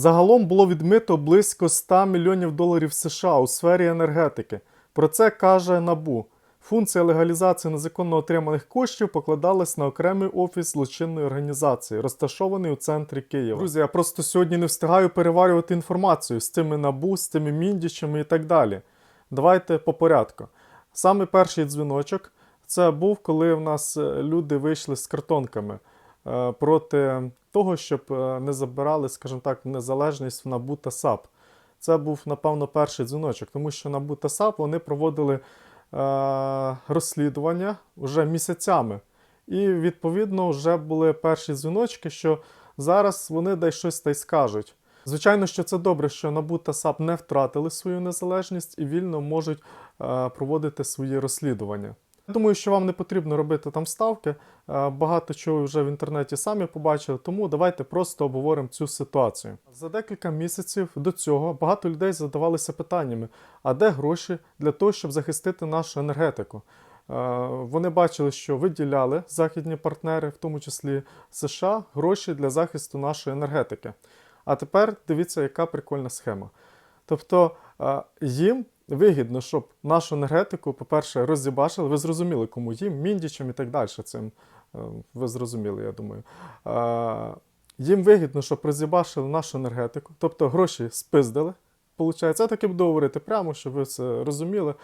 Загалом було відмито близько 100 мільйонів доларів США у сфері енергетики. Про це каже НАБУ. Функція легалізації незаконно отриманих коштів покладалась на окремий офіс злочинної організації, розташований у центрі Києва. Друзі, я просто сьогодні не встигаю переварювати інформацію з цими набу, з цими міндічами і так далі. Давайте по порядку. Саме перший дзвіночок це був, коли в нас е, люди вийшли з картонками проти того, щоб е, не забирали, скажімо так, незалежність в НАБУ та САП. Це був, напевно, перший дзвіночок, тому що НАБУ та САП вони проводили е, розслідування вже місяцями. І, відповідно, вже були перші дзвіночки, що зараз вони дай щось та й скажуть. Звичайно, що це добре, що НАБУ та САП не втратили свою незалежність і вільно можуть е, проводити свої розслідування. Думаю, що вам не потрібно робити там ставки. е, Багато чого вже в інтернеті самі побачили, тому давайте просто обговоримо цю ситуацію. За декілька місяців до цього багато людей задавалися питаннями: а де гроші для того, щоб захистити нашу енергетику? Е, Вони бачили, що виділяли західні партнери, в тому числі США, гроші для захисту нашої енергетики. А тепер дивіться, яка прикольна схема. Тобто їм вигідно, щоб нашу енергетику, по-перше, розібачили. Ви зрозуміли, кому їм, міндічам і так далі. Цим е, ви зрозуміли, я думаю. Їм вигідно, щоб розібачили нашу енергетику, тобто гроші спиздили. Получається, я таки буду говорити прямо, щоб ви це розуміли.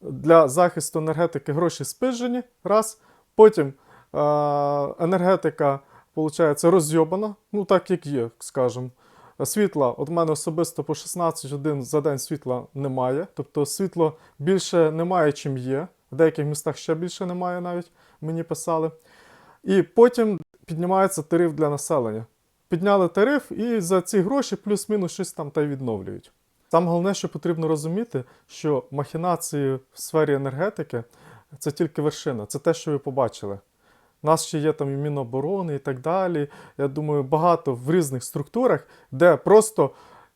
Для захисту енергетики гроші спижені, раз. Потім енергетика, виходить, розйобана, ну так як є, скажімо. Світла, от в мене особисто по 16 годин за день світла немає. Тобто світло більше немає, чим є. В деяких містах ще більше немає навіть, мені писали. І потім піднімається тариф для населення. Підняли тариф і за ці гроші плюс-мінус щось там та й відновлюють. Саме головне, що потрібно розуміти, що махінації в сфері енергетики це тільки вершина, це те, що ви побачили. У нас ще є там і Міноборони і так далі. Я думаю, багато в різних структурах, де просто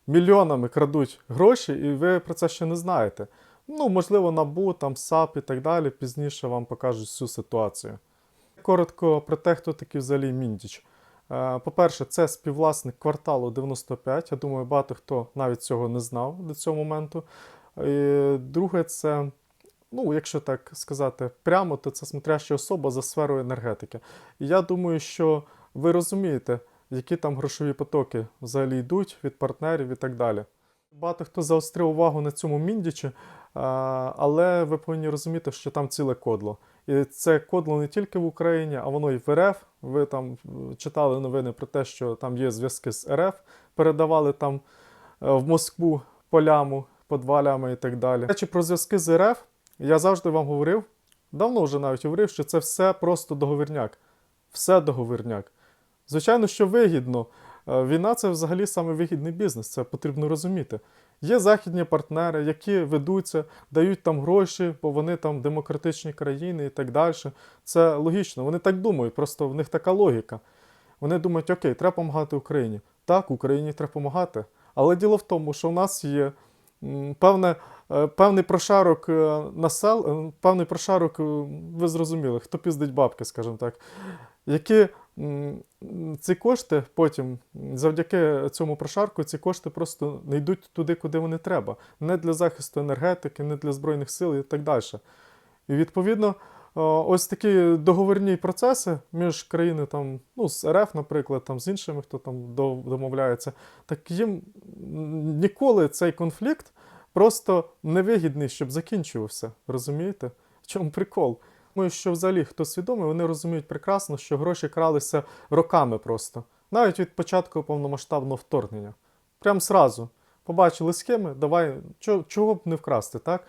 мільйонами крадуть гроші, і ви про це ще не знаєте. Ну, можливо, НАБУ, там САП і так далі. Пізніше вам покажуть всю ситуацію. Коротко про те, хто такий взагалі Міндіч. Е, По-перше, це співвласник кварталу 95. Я думаю, багато хто навіть цього не знав до цього моменту. І друге, це ну, якщо так сказати прямо, то це смотряща особа за сферою енергетики. І я думаю, що ви розумієте, які там грошові потоки взагалі йдуть від партнерів і так далі. Багато хто заострив увагу на цьому міндічі, але ви повинні розуміти, що там ціле кодло. І це кодло не тільки в Україні, а воно і в РФ. Ви там е, читали новини про те, що там є зв'язки з РФ, передавали там е, в Москву поляму, подвалями і так далі. Речі, про зв'язки з РФ я завжди вам говорив, давно вже навіть говорив, що це все просто договірняк. Все договірняк. Звичайно, що вигідно. Е, Війна це взагалі саме вигідний бізнес, це потрібно розуміти. Є західні партнери, які ведуться, дають там гроші, бо вони там демократичні країни і так далі. Це логічно. Вони так думають, просто в них така логіка. Вони думають, окей, треба допомагати Україні. Так, Україні треба допомагати. Але діло в тому, що в нас є певне, певний прошарок е, насел, е, певний прошарок, е, ви зрозуміли, хто піздить бабки, скажімо так, які ці кошти потім, завдяки цьому прошарку, ці кошти просто не йдуть туди, куди вони треба. Не для захисту енергетики, не для Збройних сил і так далі. І відповідно, ось такі договірні процеси між країнами, там, ну, з РФ, наприклад, там, з іншими, хто там домовляється, так їм ніколи цей конфлікт просто невигідний, щоб закінчувався. Розумієте? В чому прикол? Думаю, що взагалі хто свідомий, вони розуміють прекрасно, що гроші кралися роками просто, навіть від початку повномасштабного вторгнення. Прям сразу. Побачили схеми, давай, чого, чого б не вкрасти, так?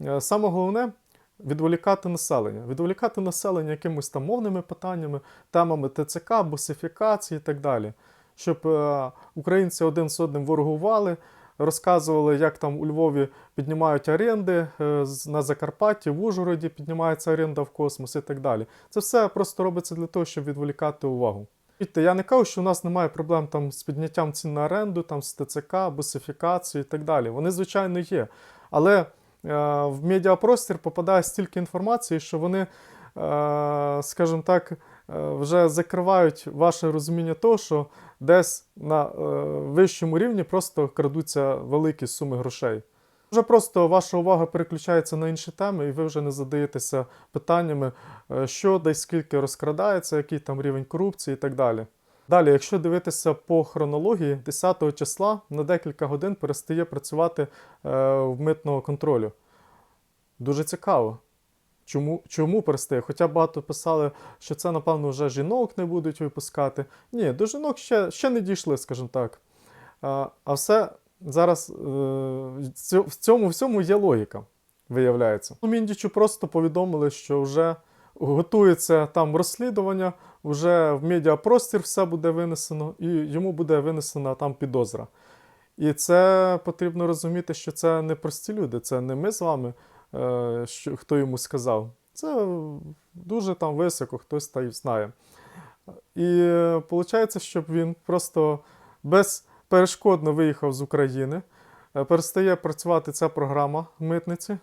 Е, Саме головне відволікати населення. Відволікати населення якимись там мовними питаннями, темами ТЦК, бусифікації і так далі. Щоб е, українці один з одним ворогували, розказували, як там у Львові піднімають оренди, е, на Закарпатті, в Ужгороді піднімається оренда в космос і так далі. Це все просто робиться для того, щоб відволікати увагу. Я не кажу, що у нас немає проблем там з підняттям цін на оренду, там з ТЦК, бусифікацією і так далі. Вони, звичайно, є. Але е, в медіапростір попадає стільки інформації, що вони, е, скажімо так, вже закривають ваше розуміння того, що десь на е, вищому рівні просто крадуться великі суми грошей. Вже просто ваша увага переключається на інші теми, і ви вже не задаєтеся питаннями, е, що десь скільки розкрадається, який там рівень корупції і так далі. Далі, якщо дивитися по хронології, 10 числа на декілька годин перестає працювати е, в митного контролю. Дуже цікаво. Чому, чому перестає? Хоча багато писали, що це, напевно, вже жінок не будуть випускати. Ні, до жінок ще, ще не дійшли, скажімо так. А, а все зараз е, в цьому всьому є логіка, виявляється. Міндічу просто повідомили, що вже готується там розслідування, вже в медіапростір все буде винесено, і йому буде винесена там підозра. І це потрібно розуміти, що це не прості люди, це не ми з вами, що, хто йому сказав. Це дуже там високо, хтось та й знає. І виходить, щоб він просто безперешкодно виїхав з України, е, перестає працювати ця програма митниці,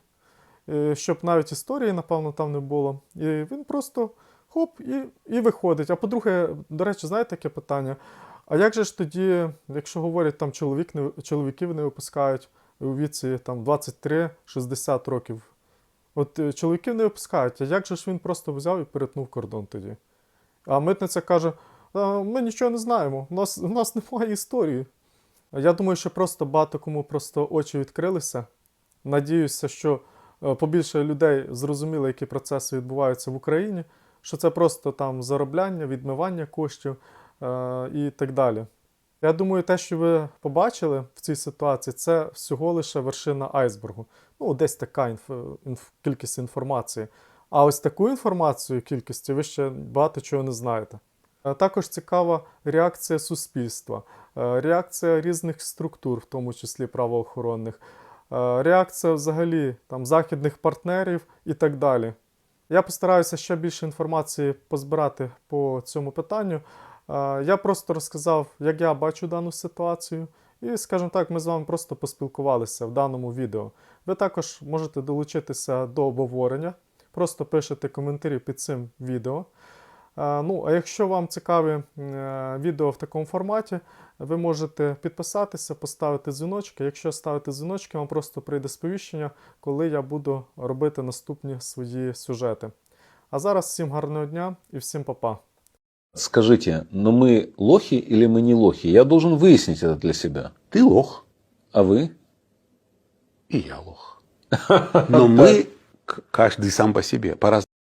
е, щоб навіть історії, напевно, там не було. І він просто хоп і, і виходить. А по-друге, до речі, знаєте таке питання? А як же ж тоді, якщо говорять, там чоловік не, чоловіків не випускають у віці там 23-60 років? От е, чоловіків не випускають, а як же ж він просто взяв і перетнув кордон тоді? А митниця каже: «А, ми нічого не знаємо, у нас, у нас немає історії. Я думаю, що просто багато кому просто очі відкрилися. Надіюся, що е, побільше людей зрозуміли, які процеси відбуваються в Україні, що це просто там заробляння, відмивання коштів е, і так далі. Я думаю, те, що ви побачили в цій ситуації, це всього лише вершина айсбергу. Ну, десь така інф... інф... кількість інформації. А ось таку інформацію кількості ви ще багато чого не знаєте. Е, Також цікава реакція суспільства, е, реакція різних структур, в тому числі правоохоронних, е, реакція взагалі там, західних партнерів і так далі. Я постараюся ще більше інформації позбирати по цьому питанню. Я просто розказав, як я бачу дану ситуацію, і, скажімо так, ми з вами просто поспілкувалися в даному відео. Ви також можете долучитися до обговорення, просто пишете коментарі під цим відео. Ну, а якщо вам цікаві е, відео в такому форматі, ви можете підписатися, поставити дзвіночки. Якщо ставите дзвіночки, вам просто прийде сповіщення, коли я буду робити наступні свої сюжети. А зараз всім гарного дня і всім па-па. Скажите, но мы лохи или мы не лохи? Я должен выяснить это для себя. Ты лох, А вы? и я лох. Но мы каждый сам по себе, по разным